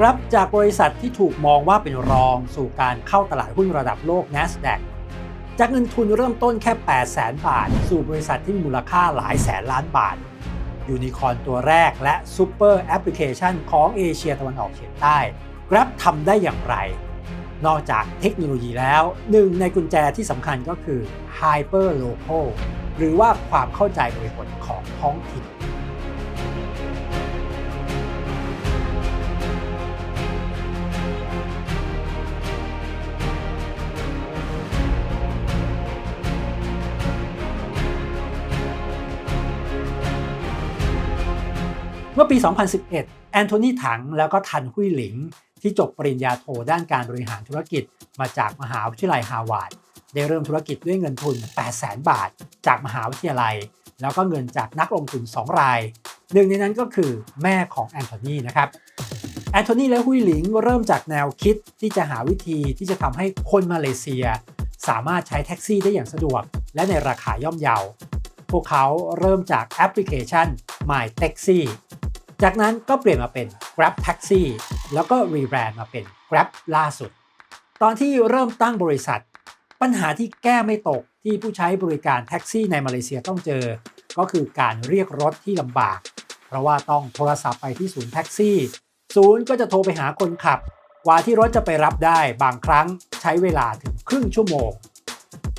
ครับจากบริษัทที่ถูกมองว่าเป็นรองสู่การเข้าตลาดหุ้นระดับโลก NASDAQ จากเงินทุนเริ่มต้นแค่ 8 0 0แสนบาท สู่บริษัทที่มูลค่าหลายแสนล้านบาท ยูนิคอร์นตัวแรกและซูเปอร์แอปพลิเคชันของเอเชียตะวันออกเฉียงใต้ Grab ทำได้อย่างไร นอกจากเทคโนโลยีแล้วหนึ่งในกุญแจที่สำคัญก็คือ Hyper Local หรือว่าความเข้าใจบริบทของท้องถิ่น เมื่อปี 2011 แอนโทนีถังแล้วก็ทันหุยหลิง ที่จบปริญญาโทด้านการบริหารธุรกิจมาจากมหาวิทยาลัยฮาร์วาร์ดได้เริ่มธุรกิจด้วยเงินทุน 800,000 บาท จากมหาวิทยาลัย แล้วก็เงินจากนักลงทุน 2 ราย หนึ่งในนั้นก็คือแม่ของแอนโทนีนะครับแอนโทนีและหุยหลิงเริ่มจากแนวคิดที่จะหาวิธีที่จะทำให้คนมาเลเซีย สามารถใช้แท็กซี่ได้อย่างสะดวก และในราคาย่อมเยา พวกเขาเริ่มจากแอปพลิเคชัน My Taxi จากนั้นก็เปลี่ยนมาเป็น Grab Taxi แล้วก็รีแบรนด์มาเป็น Grab ล่าสุด ตอนที่เริ่มตั้งบริษัท ปัญหาที่แก้ไม่ตกที่ผู้ใช้บริการแท็กซี่ในมาเลเซียต้องเจอ ก็คือการเรียกรถที่ลำบาก เพราะว่าต้องโทรศัพท์ไปที่ศูนย์แท็กซี่ ศูนย์ก็จะโทรไปหาคนขับ กว่าที่รถจะไปรับได้บางครั้งใช้เวลาถึงครึ่งชั่วโมง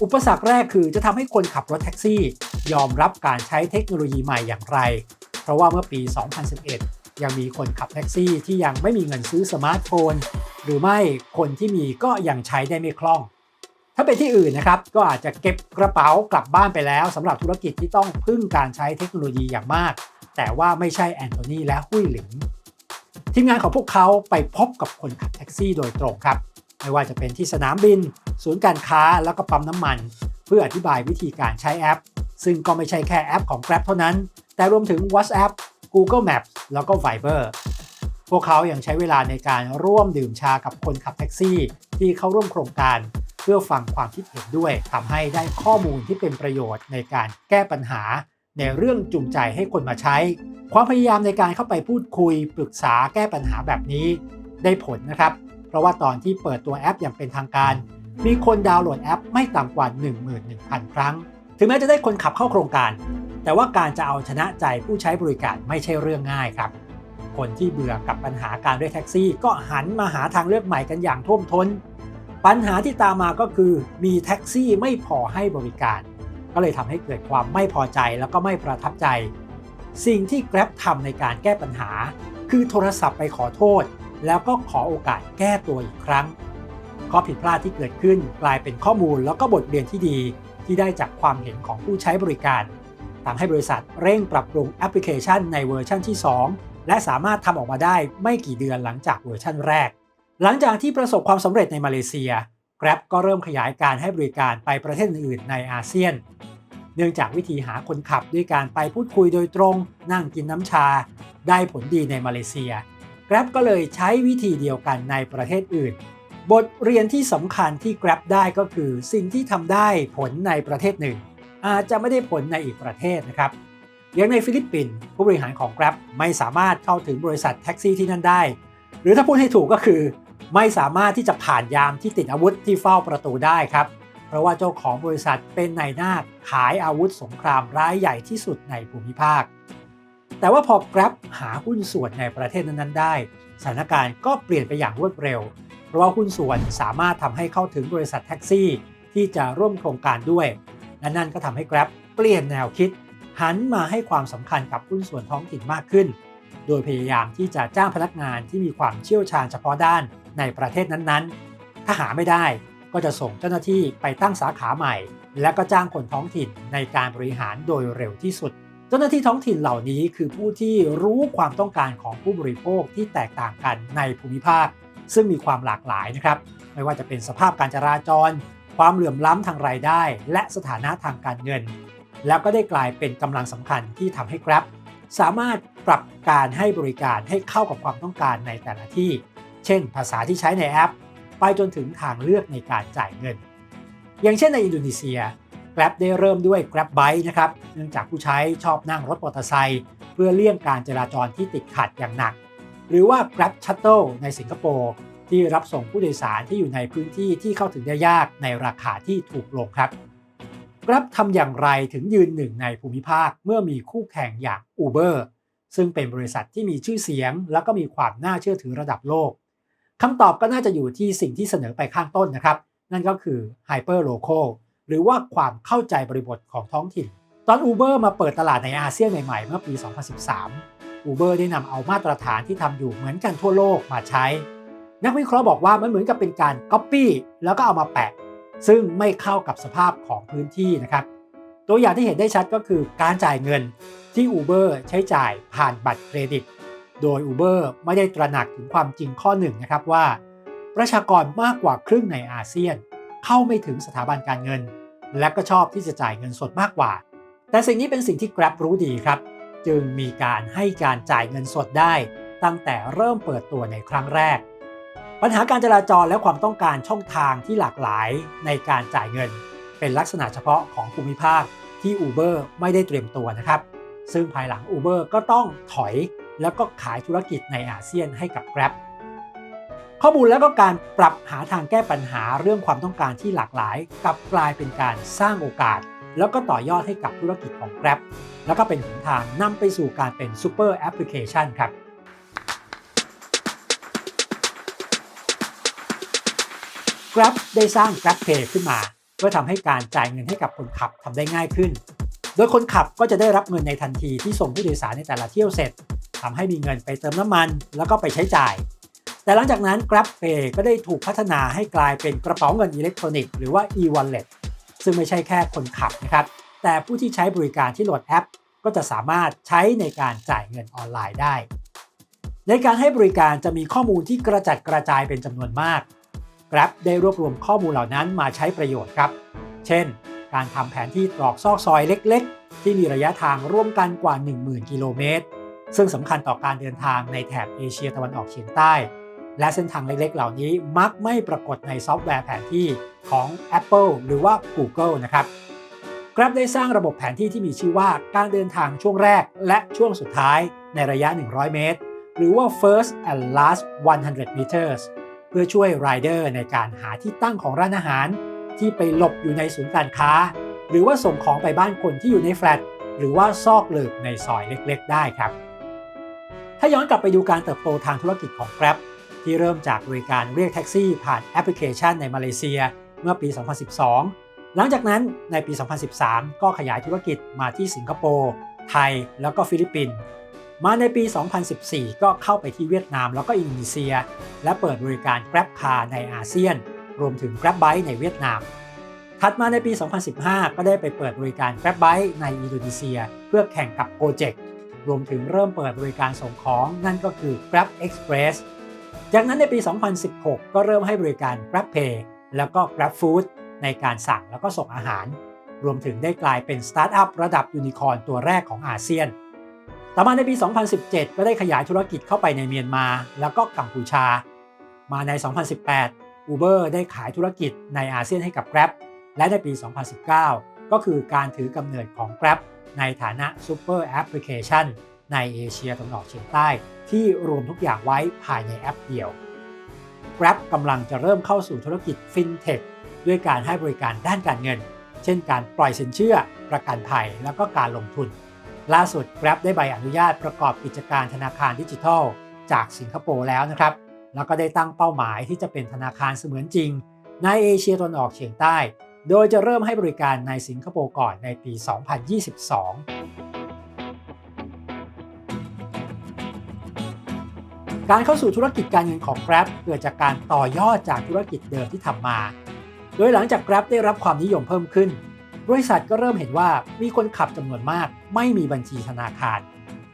อุปสรรคแรกคือจะทำให้คนขับรถแท็กซี่ ยอมรับการใช้เทคโนโลยีใหม่อย่างไร เพราะว่าเมื่อปี 2011 ยังมีคนขับแท็กซี่ที่ยังไม่มีเงินซื้อสมาร์ทโฟน หรือไม่คนที่มีก็ยังใช้ได้ไม่คล่อง ถ้าเป็นที่อื่นนะครับ ก็อาจจะเก็บกระเป๋ากลับบ้านไปแล้วสำหรับธุรกิจที่ต้องพึ่งการใช้เทคโนโลยีอย่างมาก แต่ว่าไม่ใช่แอนโทนีและหุ้ยหลิงทีมงานของพวกเขาไปพบกับคนขับแท็กซี่โดยตรงครับ ไม่ว่าจะเป็นที่สนามบิน ศูนย์การค้าแล้วก็ปั๊มน้ำมัน เพื่ออธิบายวิธีการใช้แอป ซึ่งก็ไม่ใช่แค่แอปของ Grab เท่านั้น แต่รวมถึง WhatsApp Google Maps แล้วก็ Viber พวกเขายัางใช้เวลาในการร่วมดื่มชากับคนขับแท็กซี่ ที่เข้าร่วมโครงการเพื่อฟังความคิดเห็นด้วยทำให้ได้ข้อมูลที่เป็นประโยชน์ในการแก้ปัญหา ในเรื่องจูงใจให้คนมาใช้ ความพยายามในการเข้าไปพูดคุย ปรึกษาแก้ปัญหาแบบนี้ได้ผลนะครับ เพราะว่าตอนที่เปิดตัวแอปอย่างเป็นทางการ มีคนดาวน์โหลดแอปไม่ต่ำกว่า 11,000 ครั้ง ถึงแม้จะได้คนขับเข้าโครงการ แต่ว่าการจะเอาชนะใจผู้ใช้บริการไม่ใช่เรื่องง่ายครับ คนที่เบื่อกับปัญหาการเรียกแท็กซี่ก็หันมาหาทางเลือกใหม่กันอย่างท่วมท้น ปัญหาที่ตามมาก็คือมีแท็กซี่ไม่พอให้บริการ ก็เลยทำให้เกิดความไม่พอใจแล้วก็ไม่ประทับใจ สิ่งที่ Grab ทำในการแก้ปัญหา คือโทรศัพท์ไปขอโทษ แล้วก็ขอโอกาสแก้ตัวอีกครั้งข้อผิดพลาดที่เกิดขึ้นกลายเป็นข้อมูลแล้วก็บทเรียนที่ดีที่ได้จากความเห็นของผู้ใช้บริการ ทำให้บริษัทเร่งปรับปรุงแอปพลิเคชันในเวอร์ชันที่ 2 และสามารถทำออกมาได้ไม่กี่เดือนหลังจากเวอร์ชันแรก หลังจากที่ประสบความสำเร็จในมาเลเซีย Grab ก็เริ่มขยายการให้บริการไปประเทศอื่นในอาเซียน เนื่องจากวิธีหาคนขับด้วยการไปพูดคุยโดยตรง นั่งกินน้ำชา ได้ผลดีในมาเลเซีย Grab ก็เลยใช้วิธีเดียวกันในประเทศอื่น บทเรียนที่สำคัญที่ Grab ได้ก็คือ สิ่งที่ทำได้ผลในประเทศหนึ่ง อาจจะไม่ได้ผลในอีกประเทศนะครับอย่างในฟิลิปปินส์ผู้บริหารของ Grab ไม่สามารถเข้าถึงบริษัทแท็กซี่ที่นั่นได้ หรือถ้าพูดให้ถูกก็คือ ไม่สามารถที่จะผ่านยามที่ติดอาวุธที่เฝ้าประตูได้ครับเพราะว่าเจ้าของบริษัทเป็นนายหน้าขายอาวุธสงครามร้ายใหญ่ที่สุดในภูมิภาค แต่ว่าพอ Grab หาหุ้นส่วนในประเทศนั้นๆได้ สถานการณ์ก็เปลี่ยนไปอย่างรวดเร็ว เพราะว่าหุ้นส่วนสามารถทำให้เข้าถึงบริษัทแท็กซี่ ที่จะร่วมโครงการด้วย และนั่นก็ทำให้ Grab เปลี่ยนแนวคิด หันมาให้ความสำคัญกับหุ้นส่วนท้องถิ่นมากขึ้น โดยพยายามที่จะจ้างพนักงานที่มีความเชี่ยวชาญเฉพาะด้านในประเทศนั้นๆ ถ้าหาไม่ได้ก็จะส่งเจ้าหน้าที่ไปตั้งสาขาใหม่ และก็จ้างคนท้องถิ่นในการบริหารโดยเร็วที่สุด เจ้าหน้าที่ท้องถิ่นเหล่านี้คือผู้ที่รู้ความต้องการของผู้บริโภคที่แตกต่างกันในภูมิภาค ซึ่งมีความหลากหลายนะครับ ไม่ว่าจะเป็นสภาพการจราจร ความเหลื่อมล้ำทางรายได้ และสถานะทางการเงิน แล้วก็ได้กลายเป็นกำลังสำคัญที่ทำให้ Grab สามารถปรับการให้บริการให้เข้ากับความต้องการในแต่ละที่ เช่น ภาษาที่ใช้ในแอป ไปจนถึงทางเลือกในการจ่ายเงิน อย่างเช่นในอินโดนีเซีย Grab ได้เริ่มด้วย Grab Bike นะครับ เนื่องจากผู้ใช้ชอบนั่งรถมอเตอร์ไซค์เพื่อเลี่ยงการจราจรที่ติดขัดอย่างหนัก หรือว่า Grab Shuttle ในสิงคโปร์ ที่รับส่งผู้โดยสารที่อยู่ในพื้นที่ที่เข้าถึงได้ยากในราคาที่ถูกลงครับ Grab ทำอย่างไรถึงยืนหนึ่งในภูมิภาคเมื่อมีคู่แข่งอย่าง Uber ซึ่งเป็นบริษัทที่มีชื่อเสียง แล้วก็มีความน่าเชื่อถือระดับโลกคำตอบก็น่าจะอยู่ที่สิ่งที่เสนอไปข้างต้นนะครับ นั่นก็คือ Hyper Local หรือว่าความเข้าใจบริบทของท้องถิ่น ตอน Uber มาเปิดตลาดในอาเซียนใหม่ๆ เมื่อปี 2013 Uber ได้นำเอามาตรฐานที่ทำอยู่เหมือนกันทั่วโลกมาใช้ นักวิเคราะห์บอกว่ามันเหมือนกับเป็นการ Copy แล้วก็เอามาแปะ ซึ่งไม่เข้ากับสภาพของพื้นที่นะครับ ตัวอย่างที่เห็นได้ชัดก็คือการจ่ายเงินที่ Uber ใช้จ่ายผ่านบัตรเครดิต โดย Uber ไม่ได้ตระหนักถึงความจริงข้อหนึ่งนะครับว่า ประชากรมากกว่าครึ่งในอาเซียน เข้าไม่ถึงสถาบันการเงิน และก็ชอบที่จะจ่ายเงินสดมากกว่า แต่สิ่งนี้เป็นสิ่งที่ Grab รู้ดีครับ จึงมีการให้การจ่ายเงินสดได้ ตั้งแต่เริ่มเปิดตัวในครั้งแรก ปัญหาการจราจรและความต้องการช่องทางที่หลากหลายในการจ่ายเงิน เป็นลักษณะเฉพาะของภูมิภาคที่ Uber ไม่ได้เตรียมตัวนะครับ ซึ่งภายหลัง Uber ก็ต้องถอยแล้วก็ขายธุรกิจในอาเซียนให้กับ Grab ข้อมูลแล้วก็การปรับหาทางแก้ปัญหาเรื่องความต้องการที่หลากหลาย กลับกลายเป็นการสร้างโอกาส แล้วก็ต่อยอดให้กับธุรกิจของ Grab แล้วก็เป็นหนทางนำไปสู่การเป็นซูเปอร์แอปพลิเคชันครับ Grab ได้สร้าง Grab Pay ขึ้นมา เพื่อทำให้การจ่ายเงินให้กับคนขับทำได้ง่ายขึ้น โดยคนขับก็จะได้รับเงินในทันทีที่ส่งผู้โดยสารในแต่ละเที่ยวเสร็จทำให้มีเงินไปเติมน้ำมัน แล้วก็ไปใช้จ่าย แต่หลังจากนั้น Grab Pay ก็ได้ถูกพัฒนาให้กลายเป็นกระเป๋าเงินอิเล็กทรอนิกส์หรือว่า e-wallet ซึ่งไม่ใช่แค่คนขับนะครับแต่ผู้ที่ใช้บริการที่โหลดแอป ก็จะสามารถใช้ในการจ่ายเงินออนไลน์ได้ในการให้บริการจะมีข้อมูลที่กระจัดกระจายเป็นจำนวนมาก Grab ได้รวบรวมข้อมูลเหล่านั้นมาใช้ประโยชน์ครับ เช่น การทำแผนที่ตรอกซอกซอยเล็ก ๆ ที่มีระยะทางร่วมกันกว่า 10,000 กิโลเมตร ซึ่งสำคัญต่อการเดินทางในแถบเอเชียตะวันออกเฉียงใต้ และเส้นทางเล็ก ๆ เหล่านี้มักไม่ปรากฏในซอฟต์แวร์แผนที่ของ Apple หรือว่า Google นะครับ Grab ได้สร้างระบบแผนที่ที่มีชื่อว่าการเดินทางช่วงแรกและช่วงสุดท้ายในระยะ 100 เมตร หรือว่า first and last 100 meters เพื่อช่วยรายเดอร์ในการหาที่ตั้งของร้านอาหาร ที่ไปหลบอยู่ในศูนย์การค้า หรือว่าส่งของไปบ้านคนที่อยู่ในแฟลตหรือว่าซอกหลืบในซอยเล็กๆ ได้ครับ ถ้าย้อนกลับไปดูการเติบโตทางธุรกิจของ Grab ที่เริ่มจากบริการเรียกแท็กซี่ผ่านแอปพลิเคชันในมาเลเซียเมื่อปี 2012 หลังจากนั้นในปี 2013 ก็ขยายธุรกิจมาที่สิงคโปร์ ไทย แล้วก็ฟิลิปปินส์ มาในปี 2014 ก็เข้าไปที่เวียดนามแล้วก็อินโดนีเซีย และเปิดบริการ Grab Car ในอาเซียน รวมถึง Grab Bike ในเวียดนาม ถัดมาในปี 2015 ก็ได้ไปเปิดบริการ Grab Bike ในอินโดนีเซีย เพื่อแข่งกับ Gojek รวมถึงเริ่มเปิดบริการส่งของนั่นก็คือ Grab Express จากนั้นในปี 2016 ก็เริ่มให้บริการ Grab Pay แล้วก็ Grab Food ในการสั่งแล้วก็ส่งอาหาร รวมถึงได้กลายเป็นสตาร์ทอัพระดับยูนิคอร์นตัวแรกของอาเซียน ต่อมาในปี 2017 ก็ได้ขยายธุรกิจเข้าไปในเมียนมา แล้วก็กัมพูชา มาใน 2018 Uber ได้ขายธุรกิจในอาเซียนให้กับ Grab และในปี 2019 ก็คือการถือกำเนิดของ Grab ในฐานะ Super Application ในเอเชียตะวันออกเฉียงใต้ ที่รวมทุกอย่างไว้ภายในแอปเดียว Grab กำลังจะเริ่มเข้าสู่ธุรกิจ FinTech ด้วยการให้บริการด้านการเงิน เช่นการปล่อยสินเชื่อ ประกันภัย แล้วก็การลงทุน ล่าสุด Grab ได้ใบอนุญาตประกอบกิจการธนาคารดิจิทัล จากสิงคโปร์แล้วนะครับ แล้วก็ได้ตั้งเป้าหมายที่จะเป็นธนาคารเสมือนจริง ในเอเชียตะวันออกเฉียงใต้ โดยจะเริ่มให้บริการในสิงคโปร์ก่อนในปี 2022การเข้าสู่ธุรกิจการเงินของ Grab เกิดจากการต่อยอดจากธุรกิจเดิมที่ทำมา โดยหลังจาก Grab ได้รับความนิยมเพิ่มขึ้น บริษัทก็เริ่มเห็นว่ามีคนขับจำนวนมาก ไม่มีบัญชีธนาคาร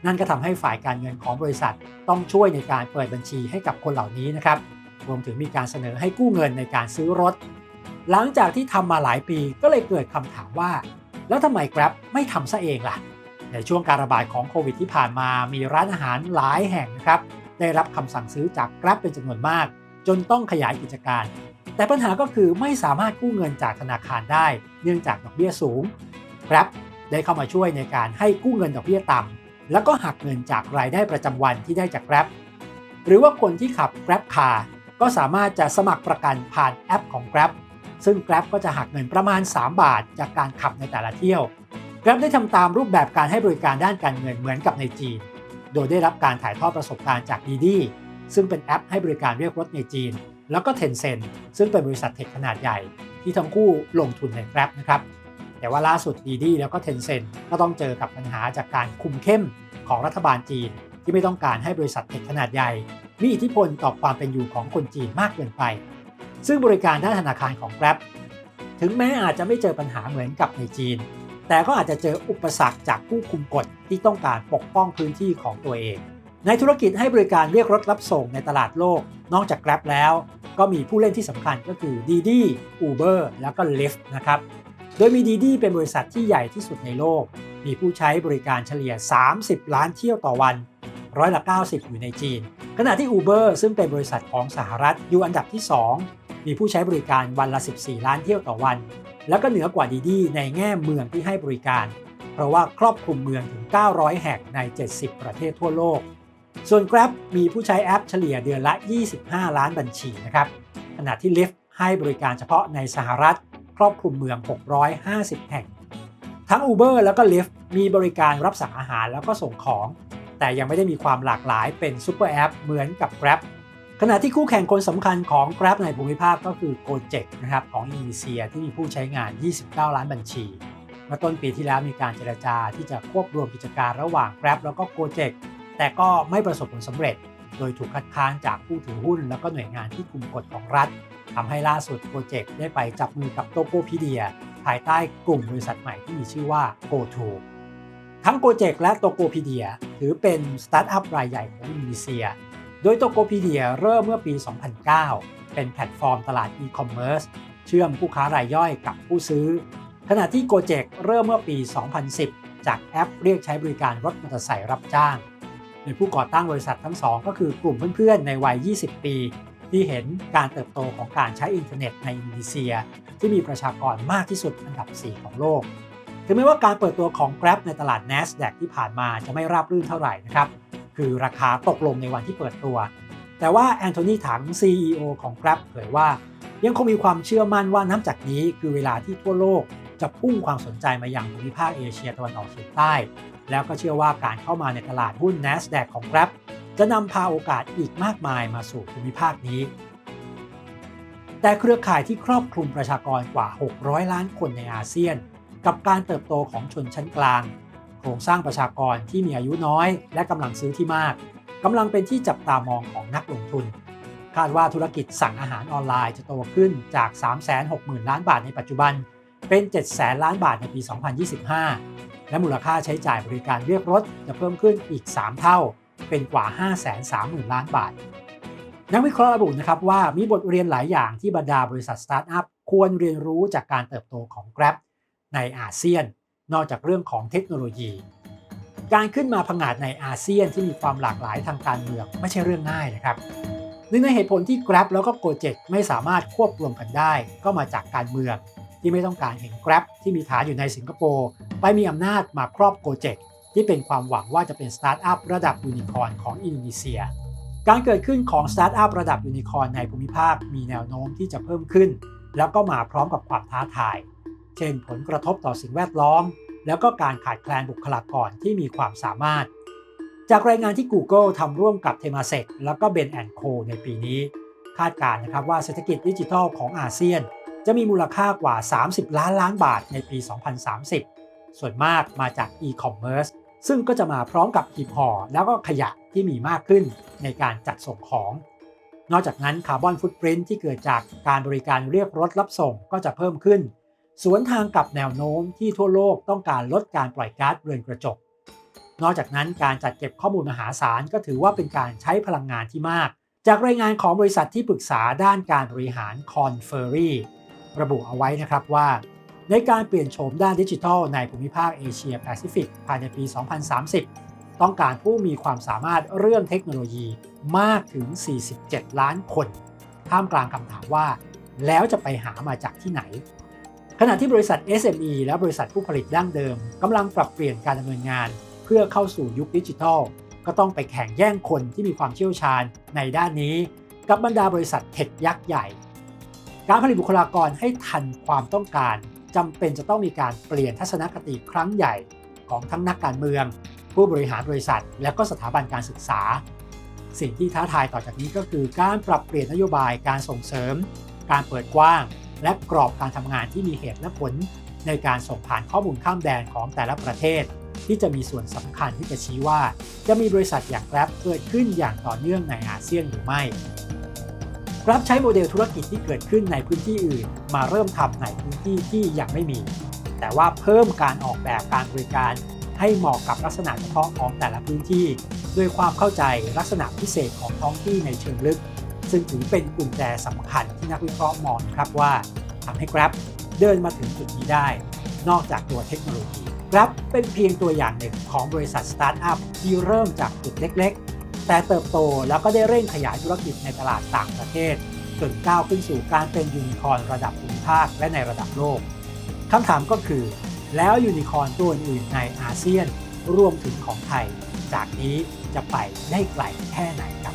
นั่นก็ทำให้ฝ่ายการเงินของบริษัทต้องช่วยในการเปิดบัญชีให้กับคนเหล่านี้นะครับรวมถึงมีการเสนอให้กู้เงินในการซื้อรถ หลังจากที่ทำมาหลายปีก็เลยเกิดคำถามว่า แล้วทำไม Grab ไม่ทำซะเองล่ะ ในช่วงการระบาดของโควิดที่ผ่านมามีร้านอาหารหลายแห่งนะครับได้รับคำสั่งซื้อจาก Grab เป็นจำนวนมาก จนต้องขยายกิจการ แต่ปัญหาก็คือไม่สามารถกู้เงินจากธนาคารได้ เนื่องจากดอกเบี้ยสูง Grab ได้เข้ามาช่วยในการให้กู้เงินดอกเบี้ยต่ำแล้วก็หักเงินจากรายได้ประจำวันที่ได้จาก Grab หรือว่าคนที่ขับ Grab Car ก็สามารถจะสมัครประกันผ่านแอปของ Grab ซึ่ง Grab ก็จะหักเงินประมาณ 3 บาทจากการขับในแต่ละเที่ยว Grab ได้ทำตามรูปแบบการให้บริการด้านการเงินเหมือนกับในจีน โดยได้รับการถ่ายทอดประสบการณ์จาก Didi ซึ่งเป็นแอปให้บริการเรียกรถในจีน แล้วก็ Tencent ซึ่งเป็นบริษัทเทคขนาดใหญ่ที่ทั้งคู่ลงทุนใน Grab นะครับ แต่ว่าล่าสุด Didi แล้วก็ Tencent ก็ต้องเจอกับปัญหาจากการคุมเข้มของรัฐบาลจีน ที่ไม่ต้องการให้บริษัทเทคขนาดใหญ่ มีอิทธิพลต่อความเป็นอยู่ของคนจีนมากเกินไป ซึ่งบริการด้านธนาคารของ Grab ถึงแม้อาจจะไม่เจอปัญหาเหมือนกับในจีน แต่ก็อาจจะเจออุปสรรคจากผู้คุมกฎที่ต้องการปกป้องพื้นที่ของตัวเอง ในธุรกิจให้บริการเรียกรถรับส่งในตลาดโลก นอกจาก Grab แล้ว ก็มีผู้เล่นที่สำคัญก็คือ Didi, Uber แล้วก็ Lyft นะครับ โดยมี Didi เป็นบริษัทที่ใหญ่ที่สุดในโลก มีผู้ใช้บริการเฉลี่ย 30 ล้านเที่ยวต่อวัน ร้อยละ 90 อยู่ในจีน ขณะที่ Uber ซึ่งเป็นบริษัทของสหรัฐอยู่อันดับที่ 2 มีผู้ใช้บริการวันละ 14 ล้านเที่ยวต่อวัน แล้วก็เหนือกว่า Didi ในแง่เมืองที่ให้บริการ เพราะว่าครอบคลุมเมืองถึง 900 แห่งใน 70 ประเทศทั่วโลก ส่วน Grab มีผู้ใช้แอปเฉลี่ยเดือนละ 25 ล้านบัญชีนะครับ ขณะที่ Lyft ให้บริการเฉพาะในสหรัฐ ครอบคลุมเมือง 650 แห่ง ทั้ง Uber แล้วก็ Lyft มีบริการรับสั่งอาหารแล้วก็ส่งของ แต่ยังไม่ได้มีความหลากหลายเป็นซูเปอร์แอปเหมือนกับ Grab ขณะที่คู่แข่งคนสำคัญของ Grab ในภูมิภาคก็คือ Gojek นะครับของอินโดนีเซียที่มีผู้ใช้งาน 29 ล้านบัญชีเมื่อต้นปีที่แล้วมีการเจรจาที่จะควบรวมกิจการระหว่าง Grab แล้วก็ Gojek แต่ก็ไม่ประสบผลสำเร็จ โดยถูกคัดค้านจากผู้ถือหุ้น แล้วก็หน่วยงานที่คุมกฎของรัฐทำให้ล่าสุดโปรเจกต์ได้ไปจับมือกับโตโกพีเดียภายใต้กลุ่มบริษัทใหม่ที่มีชื่อว่า GoTo ทั้งโปรเจกต์และโตโกพีเดียถือเป็นสตาร์ทอัพรายใหญ่ของอินโดนีเซีย โดยโตโกพีเดียเริ่มเมื่อปี 2009 เป็นแพลตฟอร์มตลาดอีคอมเมิร์ซเชื่อมผู้ค้ารายย่อยกับผู้ซื้อ ขณะที่ Gojek เริ่มเมื่อปี 2010 จากแอปเรียกใช้บริการรถมอเตอร์ไซค์รับจ้าง โดยผู้ก่อตั้งบริษัททั้งสองก็คือกลุ่มเพื่อนๆ ในวัย 20 ปี ที่เห็นการเติบโตของการใช้อินเทอร์เน็ตในอินโดนีเซีย ที่มีประชากรมากที่สุดอันดับ 4 ของโลก ถึงแม้ว่าการเปิดตัวของ Grab ในตลาด NASDAQ ที่ผ่านมาจะไม่ราบรื่นเท่าไหร่นะครับ คือราคาตกลงในวันที่เปิดตัว แต่ว่าแอนโทนีถัง CEO ของ Grab เผยว่า ยังคงมีความเชื่อมั่นว่านับจากนี้คือเวลาที่ทั่วโลกจะพุ่งความสนใจมาอยังภูมิภาคเอเชียตะวันออกเฉียงใต้ แล้วก็เชื่อว่าการเข้ามาในตลาดหุ้น NASDAQ ของ Grab จะนำพาโอกาสอีกมากมายมาสู่ภูมิภาคนี้ แต่เครือข่ายที่ครอบคลุมประชากรกว่า 600 ล้านคนในอาเซียน กับการเติบโตของชนชั้นกลาง โครงสร้างประชากรที่มีอายุน้อย และกำลังซื้อที่มากกำลังเป็นที่จับตามองของนักลงทุน คาดว่าธุรกิจสั่งอาหารออนไลน์จะโตขึ้นจาก 360,000 ล้านบาทในปัจจุบัน เป็น 700,000 ล้านบาทในปี 2025 และมูลค่าใช้จ่ายบริการเรียกรถจะเพิ่มขึ้นอีก 3 เท่า เป็นกว่า 530,000 ล้านบาท นักวิเคราะห์ระบุนะครับว่ามีบทเรียนหลายอย่างที่บรรดาบริษัทสตาร์ทอัพควรเรียนรู้จากการเติบโตของ Grab ในอาเซียน นอกจากเรื่องของเทคโนโลยี การขึ้นมาผงาดในอาเซียนที่มีความหลากหลายทางการเมืองไม่ใช่เรื่องง่ายนะครับหนึ่งในเหตุผลที่ Grab แล้วก็ Gojek ไม่สามารถควบรวมกันได้ ก็มาจากการเมืองที่ไม่ต้องการเห็น Grab ที่มีฐานอยู่ในสิงคโปร์ ไปมีอำนาจมาครอบ Gojek ที่เป็นความหวังว่าจะเป็นสตาร์ทอัพระดับยูนิคอร์นของอินโดนีเซีย การเกิดขึ้นของสตาร์ทอัพระดับยูนิคอร์นในภูมิภาคมีแนวโน้มที่จะเพิ่มขึ้น แล้วก็มาพร้อมกับความท้าทาย เช่นผลกระทบต่อสิ่งแวดล้อม แล้วก็การขาดแคลนบุคลากรที่มีความสามารถ จากรายงานที่ Google ทำร่วมกับ Temasek แล้วก็ Ben Co ในปีนี้ คาดการณ์นะครับว่าเศรษฐกิจดิจิทัลของอาเซียน จะมีมูลค่ากว่า 30 ล้านล้านบาทในปี 2030 ส่วนมากมาจาก e-commerce ซึ่งก็จะมาพร้อมกับหีบห่อแล้วก็ขยะที่มีมากขึ้นในการจัดส่งของ นอกจากนั้นคาร์บอนฟุตปรินที่เกิดจากการบริการเรียกรถรับส่งก็จะเพิ่มขึ้น สวนทางกับแนวโน้มที่ทั่วโลกต้องการลดการปล่อยก๊าซเรือนกระจก นอกจากนั้นการจัดเก็บข้อมูลมหาศาลก็ถือว่าเป็นการใช้พลังงานที่มาก จากรายงานของบริษัทที่ปรึกษาด้านการบริหาร c o n f e r r y ระบุเอาไว้นะครับว่า ในการเปลี่ยนโฉมด้านดิจิทัลในภูมิภาคเอเชียแปซิฟิกภายในปี 2030 ต้องการผู้มีความสามารถเรื่องเทคโนโลยีมากถึง 47 ล้านคนท่ามกลางคำถามว่า แล้วจะไปหามาจากที่ไหน ขณะที่บริษัท SME และบริษัทผู้ผลิตดั้งเดิมกำลังปรับเปลี่ยนการดำเนินงาน เพื่อเข้าสู่ยุคดิจิทัล ก็ต้องไปแข่งแย่งคนที่มีความเชี่ยวชาญในด้านนี้ กับบรรดาบริษัทเทคยักษ์ใหญ่ การผลิตบุคลากรให้ทันความต้องการ จำเป็นจะต้องมีการเปลี่ยนทัศนคติครั้งใหญ่ของทั้งนักการเมือง ผู้บริหารบริษัท และก็สถาบันการศึกษา สิ่งที่ท้าทายต่อจากนี้ก็คือการปรับเปลี่ยนนโยบายการส่งเสริม การเปิดกว้าง และกรอบการทำงานที่มีเหตุและผล ในการส่งผ่านข้อมูลข้ามแดนของแต่ละประเทศ ที่จะมีส่วนสำคัญที่จะชี้ว่า จะมีบริษัทอย่าง Grab เกิดขึ้นอย่างต่อเนื่องในอาเซียนหรือไม่ Grab ใช้โมเดลธุรกิจที่เกิดขึ้นในพื้นที่อื่น มาเริ่มทำในพื้นที่ที่ยังไม่มี แต่ว่าเพิ่มการออกแบบการบริการให้เหมาะกับลักษณะเฉพาะของแต่ละพื้นที่ ด้วยความเข้าใจลักษณะพิเศษของท้องที่ในเชิงลึก ซึ่งถือเป็นกุญแจสำคัญที่นักวิเคราะห์มองครับว่าทำให้ Grab เดินมาถึงจุดนี้ได้ นอกจากตัวเทคโนโลยี Grab เป็นเพียงตัวอย่างหนึ่งของบริษัทสตาร์ทอัพที่เริ่มจากจุดเล็ก แต่เติบโตแล้วก็ได้เร่งขยายธุรกิจในตลาดต่างประเทศจนก้าวขึ้นสู่การเป็นยูนิคอร์นระดับภูมิภาคและในระดับโลกคำถามก็คือ แล้วยูนิคอร์นตัวอื่นในอาเซียนรวมถึงของไทย จากนี้จะไปได้ไกลแค่ไหนครับ